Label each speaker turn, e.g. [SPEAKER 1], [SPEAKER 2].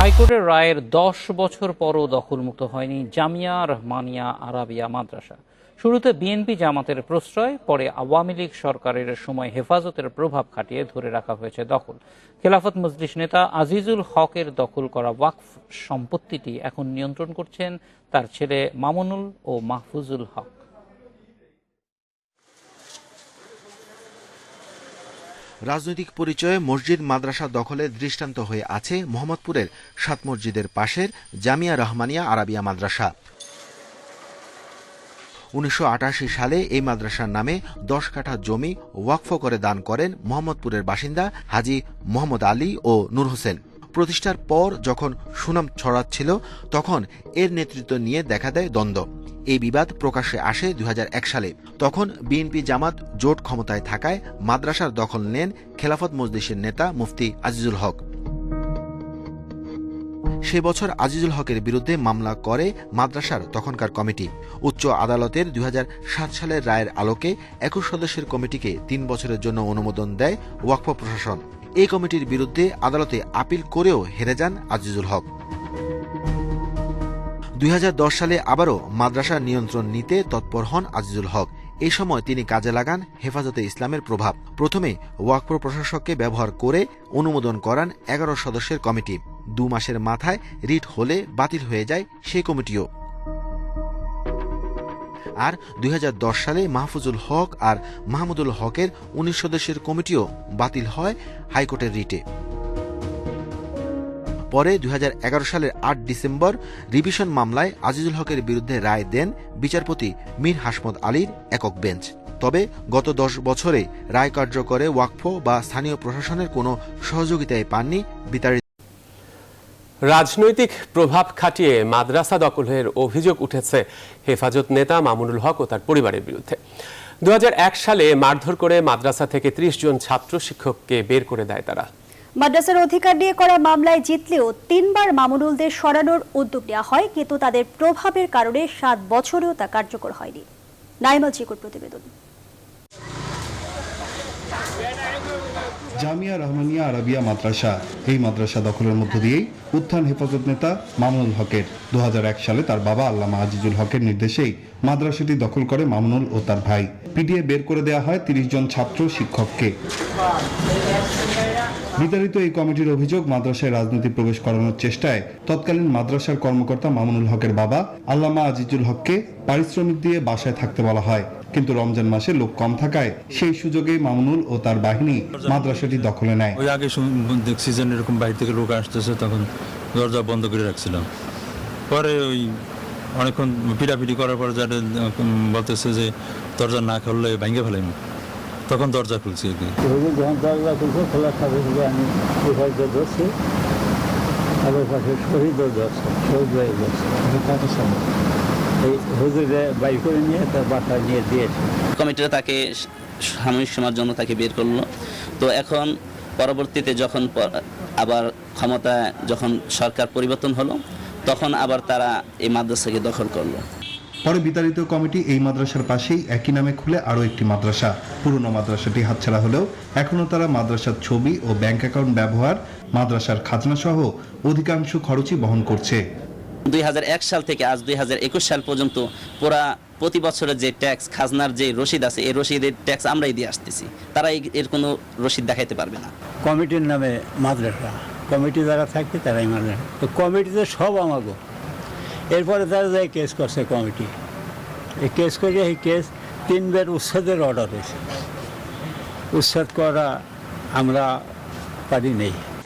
[SPEAKER 1] হাইকোর্টের রায়ের দশ বছর পরও দখলমুক্ত হয়নি জামিয়া রহমানিয়া আরাবিয়া মাদ্রাসা। শুরুতে বিএনপি জামাতের প্রশ্রয়, পরে আওয়ামী লীগ সরকারের সময় হেফাজতের প্রভাব খাটিয়ে ধরে রাখা হয়েছে দখল। খেলাফত মজলিস নেতা আজিজুল হকের দখল করা ওয়াকফ সম্পত্তিটি এখন নিয়ন্ত্রণ করছেন তার ছেলে মামুনুল ও মাহফুজুল হক।
[SPEAKER 2] রাজনৈতিক পরিচয়ে মসজিদ মাদ্রাসা দখলে দৃষ্টান্ত হয়ে আছে মোহাম্মদপুরের সাত মসজিদের পাশের জামিয়া রহমানিয়া আরাবিয়া মাদ্রাসা। উনিশশো আটাশি সালে এই মাদ্রাসার নামে দশ কাঠা জমি ওয়াকফ করে দান করেন মোহাম্মদপুরের বাসিন্দা হাজি মোহাম্মদ আলী ও নূর হোসেন। প্রতিষ্ঠার পর যখন সুনাম ছড়াচ্ছিল, তখন এর নেতৃত্ব নিয়ে দেখা দেয় দ্বন্দ্ব। এই বিবাদ প্রকাশ্যে আসে দুই হাজার এক সালে। তখন বিএনপি জামাত জোট ক্ষমতায় থাকায় মাদ্রাসার দখল নেন খেলাফত মজলিসের নেতা মুফতি আজিজুল হক। সে বছর আজিজুল হকের বিরুদ্ধে মামলা করে মাদ্রাসার তখনকার কমিটি। উচ্চ আদালতের দুই হাজার সাত সালের রায়ের আলোকে একুশ সদস্যের কমিটিকে তিন বছরের জন্য অনুমোদন দেয় ওয়াকফ প্রশাসন। এই কমিটির বিরুদ্ধে আদালতে আপিল করেও হেরে যান আজিজুল হক। দুই হাজার দশ সালে আবারও মাদ্রাসা নিয়ন্ত্রণ নিতে তৎপর হন আজিজুল হক। এই সময় তিনি কাজে লাগান হেফাজতে ইসলামের প্রভাব। প্রথমে ওয়াকফ প্রশাসককে ব্যবহার করে অনুমোদন করান এগারো সদস্যের কমিটি। দু মাসের মাথায় রিট হলে বাতিল হয়ে যায় সেই কমিটিও। আর দুই হাজার দশ সালে মাহফুজুল হক আর মাহমুদুল হকের উনিশ সদস্যের কমিটিও বাতিল হয় হাইকোর্টের রিটে। পরে দুই সালের আট ডিসেম্বর রিভিশন মামলায় আজিজুল হকের বিরুদ্ধে রায় দেন বিচারপতি মীর হাসমদ আলীর একক বেঞ্চ। তবে গত দশ বছরে রায় কার্যকরে ওয়াকফ বা স্থানীয় প্রশাসনের কোনো সহযোগিতায় পাননি বিতাড়িত
[SPEAKER 3] রাজনৈতিক প্রভাব খাটিয়ে মাদ্রাসা দখলের অভিযোগ উঠেছে হেফাজত নেতা মামুনুল হক ও তার পরিবারের বিরুদ্ধে। দু সালে মারধর করে মাদ্রাসা থেকে ত্রিশ জন ছাত্র শিক্ষককে বের করে দেয় তারা।
[SPEAKER 4] মাদ্রাসার অধিকার নিয়ে করা মামলায় জিতলেও তিনবার মামুনুলদের সরানোর উদ্যোগ নেওয়া হয়, কিন্তু তাদের প্রভাবের কারণে সাত বছরেও তা কার্যকর হয়নি। নাইমা চিকুর প্রতিবেদন।
[SPEAKER 5] জামিয়া রহমানিয়া আরাবিয়া মাদ্রাসা। এই মাদ্রাসা দখলের মধ্য দিয়েই উত্থান হেফাজত নেতা মামুনুল হকের। দু হাজার এক সালে তার বাবা আল্লামা আজিজুল হকের নির্দেশেই মাদ্রাসাটি দখল করে মামুনুল ও তার ভাই। পিটিএ বের করে দেওয়া হয় তিরিশ জন ছাত্র শিক্ষককে। বিতাড়িত এই কমিটির অভিযোগ, মাদ্রাসায় রাজনীতি প্রবেশ করানোর চেষ্টায় তৎকালীন মাদ্রাসার কর্মকর্তা মামুনুল হকের বাবা আল্লামা আজিজুল হককে পারিশ্রমিক দিয়ে বাসায় থাকতে বলা হয়। কিন্তু রমজান মাসে লোক কম থাকায় সেই সুযোগে মামুনুল ও তার বাহিনী মাদ্রাসাটি দখলে নেয়।
[SPEAKER 6] ওই আগে দেখছি যে এরকম বাইরে থেকে লোক আসতেছে তখন দরজা বন্ধ করে রাখছিলাম। পরে ওই অনেকক্ষণ পিটাপিটি করার পর যারা বলতেছে যে দরজা না খুললে ভেঙে ফেলাই তখন দরজা খুলছি আর কি।
[SPEAKER 7] যখন দরজা খুলছে খোলার সাথে সাথে আমি পাশে ধরছি ওই পাশে শহীদও ধরছে শহীদ ভাই ধরছে। কত সময় হুজুরে বাই করে নিয়ে তার বাসায় নিয়ে দিয়েছে।
[SPEAKER 8] কমিটিরা তাকে সাময়িক সময়ের জন্য তাকে বের করল। তো এখন পরবর্তীতে যখন আবার ক্ষমতা যখন সরকার পরিবর্তন হলো তখন আবার তারা এই মাদ্রাসাকে দখল করল।
[SPEAKER 5] পরে বিতাড়িত কমিটি এই মাদ্রাসার পাশেই একই নামে খুলে আরও একটি মাদ্রাসা পুরনো মাদ্রাসাটি হাতছাড়া হলেও এখনও তারা মাদ্রাসার ছবি ও ব্যাংক অ্যাকাউন্ট ব্যবহার মাদ্রাসার খাজনা সহ অধিকাংশ খরচই বহন করছে।
[SPEAKER 8] দুই হাজার এক সাল থেকে আজ দুই হাজার একুশ সাল পর্যন্ত পুরা প্রতি বছরের যে ট্যাক্স, খাজনার যে রসিদ আছে, এই রসিদের ট্যাক্স আমরাই দিয়ে আসতেছি। তারা এর কোনো রসিদ দেখাইতে পারবে না।
[SPEAKER 7] কমিটির নামে মাদ্রাসা। কমিটি যারা থাকবে, তারাই মাদ্রাসা। তো কমিটিতে সব আমাগো। এরপরে তারা যাই কেস করছে কমিটি। এই কেস করে এই কেস তিনবার উচ্ছেদের অর্ডার হয়েছে উচ্ছেদ করা আমরা পারি নেই।